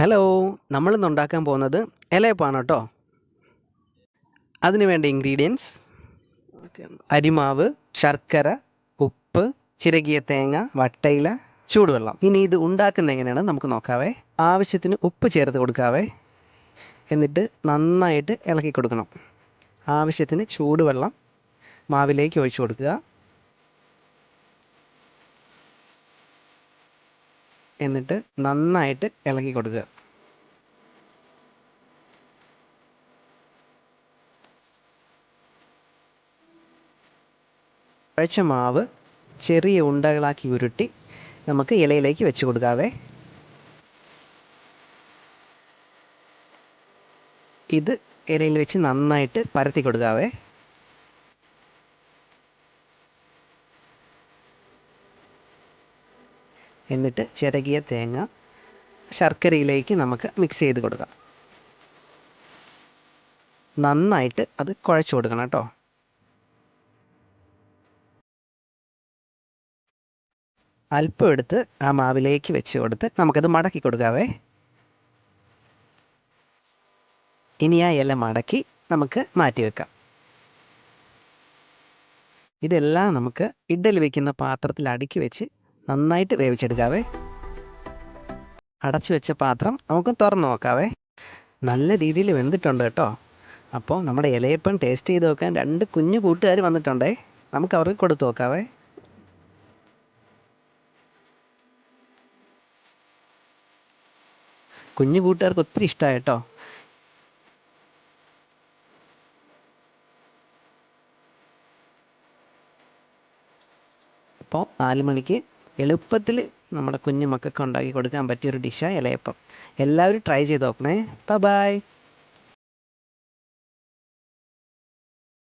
Hello നമ്മൾ ഇന്ന് ഉണ്ടാക്കാൻ പോകുന്നത് ഇലയപ്പാണ് കേട്ടോ. അതിന് വേണ്ട ഇൻഗ്രീഡിയൻസ് അരിമാവ് ശർക്കര ഉപ്പ് ചിരകിയ തേങ്ങ വട്ടയില ചൂടുവെള്ളം. ഇനി ഇത് ഉണ്ടാക്കുന്ന എങ്ങനെയാണ് നമുക്ക് നോക്കാവേ. ആവശ്യത്തിന് ഉപ്പ് ചേർത്ത് കൊടുക്കാവേ. എന്നിട്ട് നന്നായിട്ട് ഇളക്കി കൊടുക്കണം. ആവശ്യത്തിന് ചൂടുവെള്ളം മാവിലേക്ക് ഒഴിച്ചു കൊടുക്കുക. എന്നിട്ട് നന്നായിട്ട് ഇളക്കി കൊടുക്കുക. കുഴച്ച മാവ് ചെറിയ ഉണ്ടകളാക്കി ഉരുട്ടി നമുക്ക് ഇലയിലേക്ക് വെച്ച് കൊടുക്കാവേ. ഇത് ഇലയിൽ വെച്ച് നന്നായിട്ട് പരത്തി കൊടുക്കാവേ. എന്നിട്ട് ചിരകിയ തേങ്ങ ശർക്കരയിലേക്ക് നമുക്ക് മിക്സ് ചെയ്ത് കൊടുക്കാം. നന്നായിട്ട് അത് കുഴച്ചു കൊടുക്കണം കേട്ടോ. അല്പം എടുത്ത് ആ മാവിലേക്ക് വെച്ച് കൊടുത്ത് നമുക്കത് മടക്കി കൊടുക്കാവേ. ഇനി ആ ഇല മടക്കി നമുക്ക് മാറ്റി വെക്കാം. ഇതെല്ലാം നമുക്ക് ഇഡ്ഡലി വെക്കുന്ന പാത്രത്തിൽ അടുക്കി വെച്ച് നന്നായിട്ട് വേവിച്ചെടുക്കാവേ. അടച്ചു വെച്ച പാത്രം നമുക്ക് തുറന്നു നോക്കാവേ. നല്ല രീതിയിൽ വെന്തിട്ടുണ്ട് കേട്ടോ. അപ്പോൾ നമ്മുടെ ഇലയപ്പം ടേസ്റ്റ് ചെയ്ത് നോക്കാൻ രണ്ട് കുഞ്ഞു കൂട്ടുകാർ വന്നിട്ടുണ്ടേ. നമുക്ക് അവർക്ക് കൊടുത്തു നോക്കാവേ. കുഞ്ഞു കൂട്ടുകാർക്ക് ഒത്തിരി ഇഷ്ടമായി കേട്ടോ. അപ്പോൾ നാല് മണിക്ക് എളുപ്പത്തിൽ നമ്മുടെ കുഞ്ഞു മക്കൾക്ക് ഉണ്ടാക്കി കൊടുക്കാൻ പറ്റിയൊരു ഡിഷാണ് ഇലയപ്പം. എല്ലാവരും ട്രൈ ചെയ്ത് നോക്കണേ. ബൈ